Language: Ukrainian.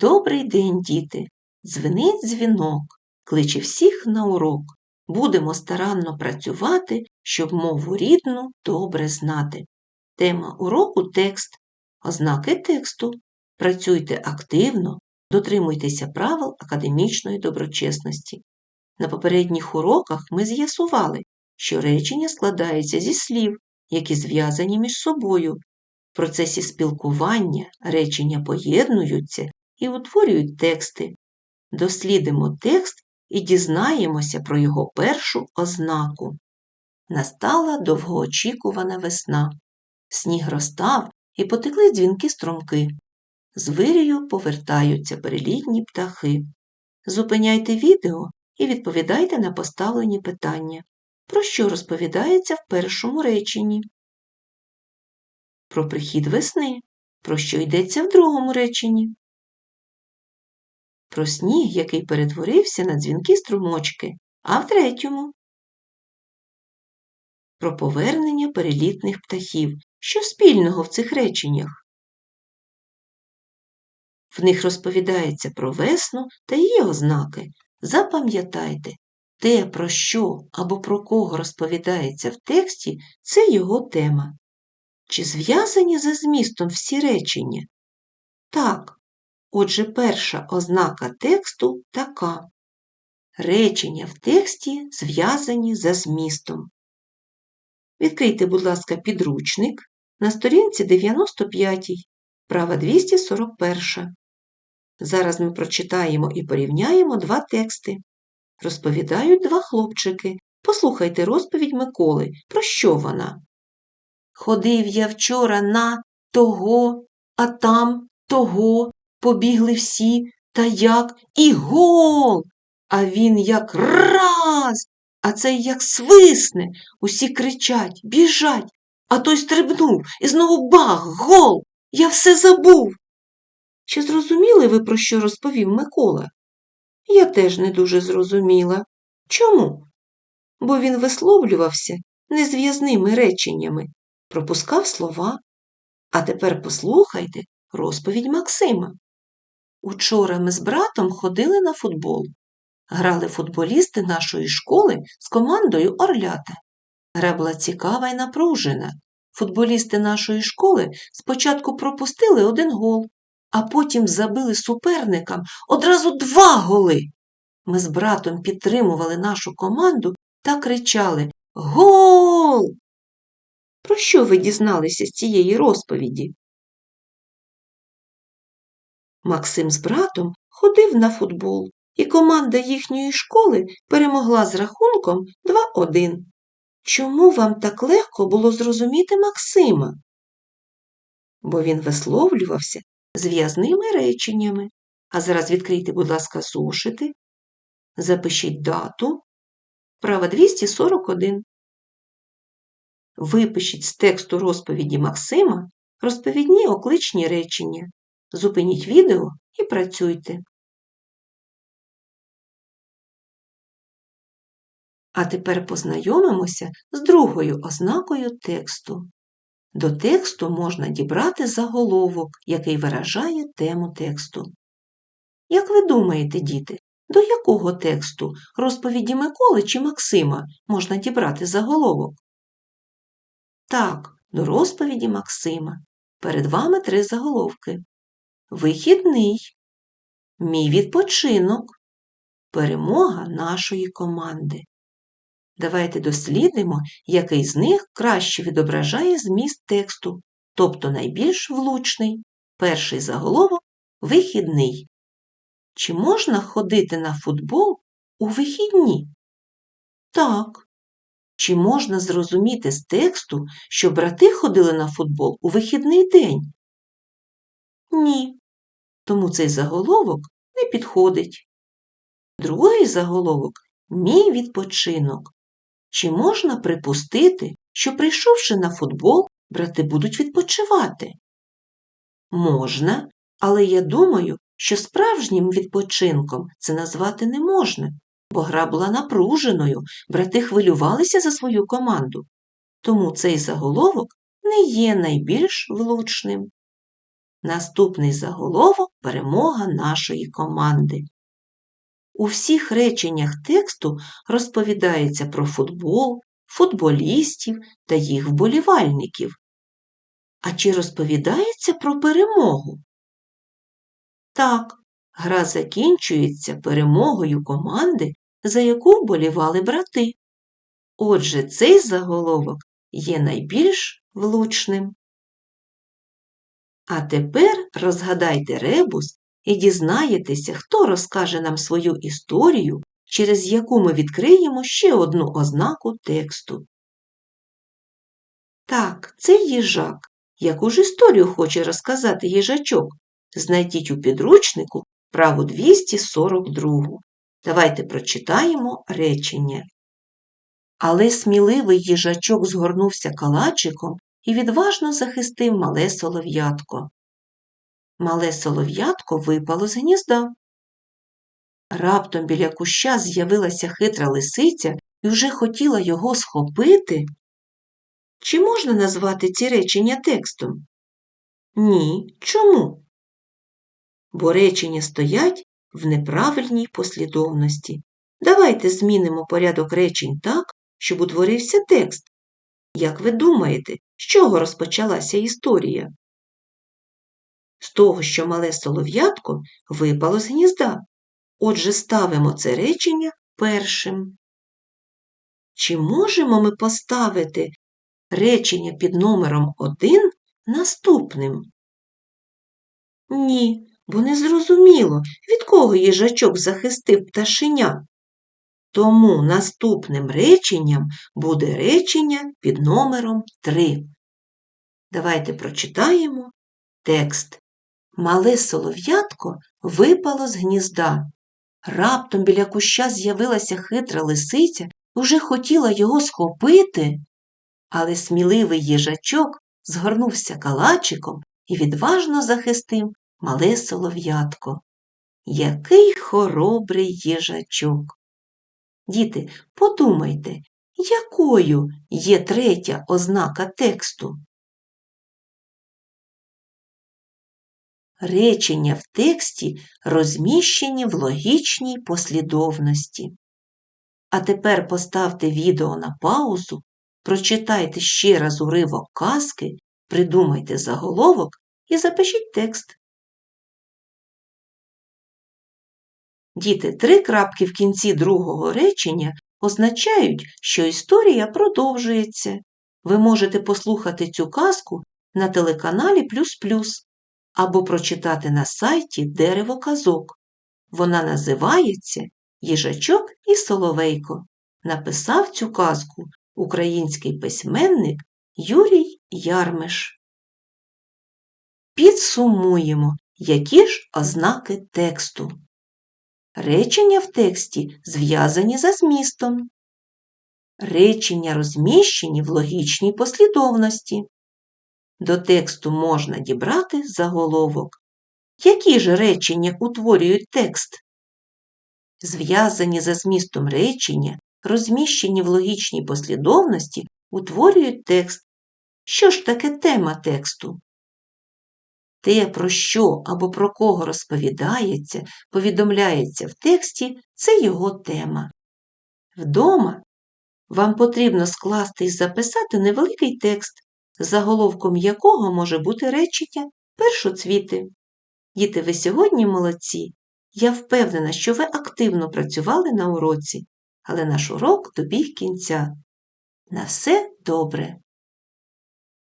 Добрий день, діти! Дзвенить дзвінок, кличе всіх на урок. Будемо старанно працювати, щоб мову рідну добре знати. Тема уроку текст. Ознаки тексту. Працюйте активно, дотримуйтеся правил академічної доброчесності. На попередніх уроках ми з'ясували, що речення складаються зі слів, які зв'язані між собою. В процесі спілкування речення поєднуються і утворюють тексти. Дослідимо текст і дізнаємося про його першу ознаку. Настала довгоочікувана весна. Сніг розтав і потекли дзвінки струмки. З вирію повертаються перелітні птахи. Зупиняйте відео і відповідайте на поставлені питання. Про що розповідається в першому реченні? Про прихід весни. Про що йдеться в другому реченні? Про сніг, який перетворився на дзвінки струмочки, а в третьому про повернення перелітних птахів. Що спільного в цих реченнях? В них розповідається про весну та її ознаки. Запам'ятайте, те, про що або про кого розповідається в тексті, це його тема. Чи зв'язані за змістом всі речення? Так. Отже, перша ознака тексту така. Речення в тексті зв'язані за змістом. Відкрийте, будь ласка, підручник на сторінці 95, права 241. Зараз ми прочитаємо і порівняємо два тексти. Розповідають два хлопчики. Послухайте розповідь Миколи. Про що вона? Ходив я вчора на того, а там того, побігли всі, та як і гол. А він як раз, а цей як свисне. Усі кричать, біжать, а той стрибнув і знову бах, гол. Я все забув. Чи зрозуміли ви, про що розповів Микола? Я теж не дуже зрозуміла. Чому? Бо він висловлювався незв'язними реченнями, пропускав слова. А тепер послухайте розповідь Максима. Учора ми з братом ходили на футбол. Грали футболісти нашої школи з командою Орлята. Гра була цікава і напружена. Футболісти нашої школи спочатку пропустили один гол, а потім забили суперникам одразу два голи. Ми з братом підтримували нашу команду та кричали Гол! Про що ви дізналися з цієї розповіді? Максим з братом ходив на футбол, і команда їхньої школи перемогла з рахунком 2-1. Чому вам так легко було зрозуміти Максима? Бо він висловлювався зв'язними реченнями. А зараз відкрийте, будь ласка, зошити, запишіть дату, права 241. Випишіть з тексту розповіді Максима розповідні окличні речення. Зупиніть відео і працюйте. А тепер познайомимося з другою ознакою тексту. До тексту можна дібрати заголовок, який виражає тему тексту. Як ви думаєте, діти, до якого тексту розповіді Миколи чи Максима можна дібрати заголовок? Так, до розповіді Максима. Перед вами три заголовки. Вихідний, мій відпочинок, перемога нашої команди. Давайте дослідимо, який з них краще відображає зміст тексту, тобто найбільш влучний. Перший заголовок вихідний. Чи можна ходити на футбол у вихідні? Так. Чи можна зрозуміти з тексту, що брати ходили на футбол у вихідний день? Ні. Тому цей заголовок не підходить. Другий заголовок мій відпочинок. Чи можна припустити, що, прийшовши на футбол, брати будуть відпочивати? Можна, але я думаю, що справжнім відпочинком це назвати не можна, бо гра була напруженою, брати хвилювалися за свою команду. Тому цей заголовок не є найбільш влучним. Наступний заголовок перемога нашої команди. У всіх реченнях тексту розповідається про футбол, футболістів та їх вболівальників. А чи розповідається про перемогу? Так, гра закінчується перемогою команди, за яку вболівали брати. Отже, цей заголовок є найбільш влучним. А тепер розгадайте ребус і дізнаєтеся, хто розкаже нам свою історію, через яку ми відкриємо ще одну ознаку тексту. Так, це їжак. Яку ж історію хоче розказати їжачок? Знайдіть у підручнику праву 242. Давайте прочитаємо речення. Але сміливий їжачок згорнувся калачиком і відважно захистив мале солов'ятко. Мале солов'ятко випало з гнізда. Раптом біля куща з'явилася хитра лисиця і вже хотіла його схопити. Чи можна назвати ці речення текстом? Ні. Чому? Бо речення стоять в неправильній послідовності. Давайте змінимо порядок речень так, щоб утворився текст. Як ви думаєте, з чого розпочалася історія? З того, що мале солов'ятко випало з гнізда. Отже, ставимо це речення першим. Чи можемо ми поставити речення під номером 1 наступним? Ні, бо не зрозуміло, від кого їжачок захистив пташеня. Тому наступним реченням буде речення під номером 3. Давайте прочитаємо текст. Мале солов'ятко випало з гнізда. Раптом біля куща з'явилася хитра лисиця, уже хотіла його схопити, але сміливий їжачок згорнувся калачиком і відважно захистив мале солов'ятко. Який хоробрий їжачок! Діти, подумайте, якою є третя ознака тексту? Речення в тексті розміщені в логічній послідовності. А тепер поставте відео на паузу, прочитайте ще раз уривок казки, придумайте заголовок і запишіть текст. Діти, три крапки в кінці другого речення означають, що історія продовжується. Ви можете послухати цю казку на телеканалі Плюс Плюс або прочитати на сайті Дерево казок. Вона називається Їжачок і Соловейко. Написав цю казку український письменник Юрій Ярмиш. Підсумуємо, які ж ознаки тексту. Речення в тексті зв'язані за змістом. Речення розміщені в логічній послідовності. До тексту можна дібрати заголовок. Які ж речення утворюють текст? Зв'язані за змістом речення, розміщені в логічній послідовності, утворюють текст. Що ж таке тема тексту? Те, про що або про кого розповідається, повідомляється в тексті, це його тема. Вдома вам потрібно скласти і записати невеликий текст, заголовком якого може бути речення першоцвіти. Діти, ви сьогодні молодці. Я впевнена, що ви активно працювали на уроці, але наш урок добіг кінця. На все добре!